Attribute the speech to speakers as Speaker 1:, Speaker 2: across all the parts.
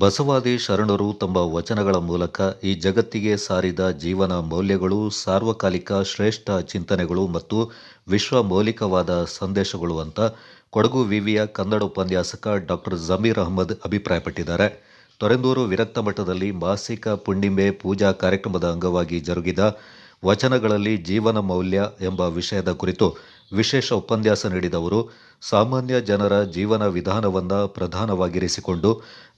Speaker 1: ಬಸವಾದಿ ಶರಣರು ತಮ್ಮ ವಚನಗಳ ಮೂಲಕ ಈ ಜಗತ್ತಿಗೆ ಸಾರಿದ ಜೀವನ ಮೌಲ್ಯಗಳು, ಸಾರ್ವಕಾಲಿಕ ಶ್ರೇಷ್ಠ ಚಿಂತನೆಗಳು ಮತ್ತು ವಿಶ್ವ ಮೌಲಿಕವಾದ ಸಂದೇಶಗಳು ಅಂತ ಕೊಡಗು ವಿವಿಯ ಕನ್ನಡ ಉಪನ್ಯಾಸಕ ಡಾಕ್ಟರ್ ಜಮೀರ್ ಅಹಮದ್ ಅಭಿಪ್ರಾಯಪಟ್ಟಿದ್ದಾರೆ. ತೊರೆಂದೂರು ವಿರಕ್ತ ಮಠದಲ್ಲಿ ಮಾಸಿಕ ಪುಣ್ಣಿಮೆ ಪೂಜಾ ಕಾರ್ಯಕ್ರಮದ ಅಂಗವಾಗಿ ಜರುಗಿದ ವಚನಗಳಲ್ಲಿ ಜೀವನ ಮೌಲ್ಯ ಎಂಬ ವಿಷಯದ ಕುರಿತು ವಿಶೇಷ ಉಪನ್ಯಾಸ ನೀಡಿದವರು ಸಾಮಾನ್ಯ ಜನರ ಜೀವನ ವಿಧಾನವನ್ನು ಪ್ರಧಾನವಾಗಿರಿಸಿಕೊಂಡು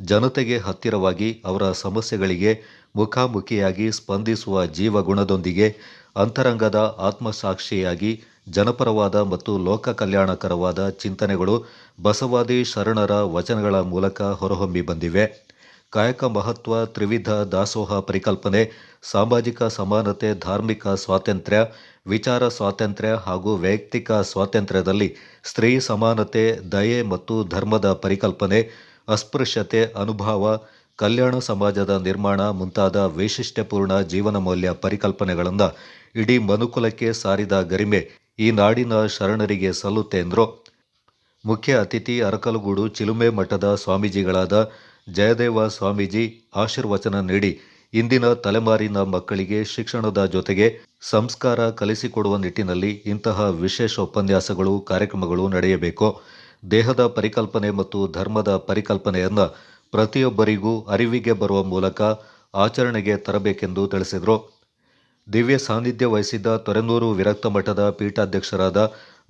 Speaker 1: ಜನತೆಗೆ ಹತ್ತಿರವಾಗಿ ಅವರ ಸಮಸ್ಯೆಗಳಿಗೆ ಮುಖಾಮುಖಿಯಾಗಿ ಸ್ಪಂದಿಸುವ ಜೀವಗುಣದೊಂದಿಗೆ ಅಂತರಂಗದ ಆತ್ಮಸಾಕ್ಷಿಯಾಗಿ ಜನಪರವಾದ ಮತ್ತು ಲೋಕ ಕಲ್ಯಾಣಕರವಾದ ಚಿಂತನೆಗಳು ಬಸವಾದಿ ಶರಣರ ವಚನಗಳ ಮೂಲಕ ಹೊರಹೊಮ್ಮಿ ಬಂದಿವೆ ಕಾಯಕ ಮಹತ್ವ ತ್ರಿವಿಧ ದಾಸೋಹ ಪರಿಕಲ್ಪನೆ, ಸಾಮಾಜಿಕ ಸಮಾನತೆ, ಧಾರ್ಮಿಕ ಸ್ವಾತಂತ್ರ್ಯ, ವಿಚಾರ ಸ್ವಾತಂತ್ರ್ಯ ಹಾಗೂ ವೈಯಕ್ತಿಕ ಸ್ವಾತಂತ್ರ್ಯದಲ್ಲಿ ಸ್ತ್ರೀ ಸಮಾನತೆ, ದಯೆ ಮತ್ತು ಧರ್ಮದ ಪರಿಕಲ್ಪನೆ, ಅಸ್ಪೃಶ್ಯತೆ, ಅನುಭವ, ಕಲ್ಯಾಣ ಸಮಾಜದ ನಿರ್ಮಾಣ ಮುಂತಾದ ವೈಶಿಷ್ಟ್ಯಪೂರ್ಣ ಜೀವನ ಮೌಲ್ಯ ಪರಿಕಲ್ಪನೆಗಳನ್ನು ಇಡೀ ಮನುಕುಲಕ್ಕೆ ಸಾರಿದ ಗರಿಮೆ ಈ ನಾಡಿನ ಶರಣರಿಗೆ ಸಲ್ಲುತ್ತೆ ಎಂದರು ಮುಖ್ಯ ಅತಿಥಿ ಅರಕಲಗೂಡು ಚಿಲುಮೆ ಮಠದ ಸ್ವಾಮೀಜಿಗಳಾದ ಜಯದೇವ ಸ್ವಾಮೀಜಿ ಆಶೀರ್ವಚನ ನೀಡಿ ಇಂದಿನ ತಲೆಮಾರಿನ ಮಕ್ಕಳಿಗೆ ಶಿಕ್ಷಣದ ಜೊತೆಗೆ ಸಂಸ್ಕಾರ ಕಲಿಸಿಕೊಡುವ ನಿಟ್ಟಿನಲ್ಲಿ ಇಂತಹ ವಿಶೇಷ ಉಪನ್ಯಾಸಗಳು, ಕಾರ್ಯಕ್ರಮಗಳು ನಡೆಯಬೇಕು. ದೇಹದ ಪರಿಕಲ್ಪನೆ ಮತ್ತು ಧರ್ಮದ ಪರಿಕಲ್ಪನೆಯನ್ನು ಪ್ರತಿಯೊಬ್ಬರಿಗೂ ಅರಿವಿಗೆ ಬರುವ ಮೂಲಕ ಆಚರಣೆಗೆ ತರಬೇಕೆಂದು ತಿಳಿಸಿದರು. ದಿವ್ಯ ಸಾನ್ನಿಧ್ಯ ವಹಿಸಿದ್ದ ತೊರೆನೂರು ವಿರಕ್ತ ಮಠದ ಪೀಠಾಧ್ಯಕ್ಷರಾದ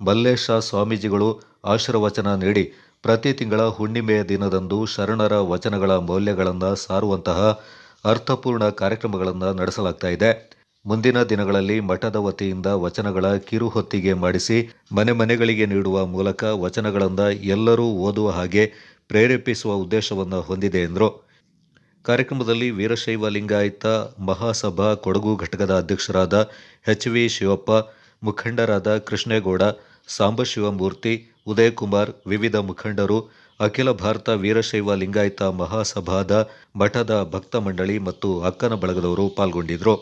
Speaker 1: ಮಲ್ಲೇಶ ಸ್ವಾಮೀಜಿಗಳು ಆಶೀರ್ವಚನ ನೀಡಿ ಪ್ರತಿ ತಿಂಗಳ ಹುಣ್ಣಿಮೆಯ ದಿನದಂದು ಶರಣರ ವಚನಗಳ ಮೌಲ್ಯಗಳನ್ನು ಸಾರುವಂತಹ ಅರ್ಥಪೂರ್ಣ ಕಾರ್ಯಕ್ರಮಗಳನ್ನು ನಡೆಸಲಾಗ್ತಾ ಇದೆ. ಮುಂದಿನ ದಿನಗಳಲ್ಲಿ ಮಠದ ವತಿಯಿಂದ ವಚನಗಳ ಕಿರುಹೊತ್ತಿಗೆ ಮಾಡಿಸಿ ಮನೆ ಮನೆಗಳಿಗೆ ನೀಡುವ ಮೂಲಕ ವಚನಗಳನ್ನು ಎಲ್ಲರೂ ಓದುವ ಹಾಗೆ ಪ್ರೇರೇಪಿಸುವ ಉದ್ದೇಶವನ್ನು ಹೊಂದಿದೆ ಎಂದರು. ಕಾರ್ಯಕ್ರಮದಲ್ಲಿ ವೀರಶೈವ ಲಿಂಗಾಯತ, ಮಹಾಸಭಾ ಕೊಡಗು ಘಟಕದ ಅಧ್ಯಕ್ಷರಾದ ಎಚ್ ವಿ ಶಿವಪ್ಪ, ಮುಖಂಡರಾದ ಕೃಷ್ಣೇಗೌಡ, ಸಾಂಬಶಿವಮೂರ್ತಿ ಉದಯಕುಮಾರ್, ವಿವಿಧ ಮುಖಂಡರು, ಅಖಿಲ ಭಾರತ ವೀರಶೈವ ಲಿಂಗಾಯತ ಮಹಾಸಭಾದ ಮಠದ ಭಕ್ತ ಮಂಡಳಿ ಮತ್ತು ಅಕ್ಕನ ಬಳಗದವರು ಪಾಲ್ಗೊಂಡಿದ್ದರು.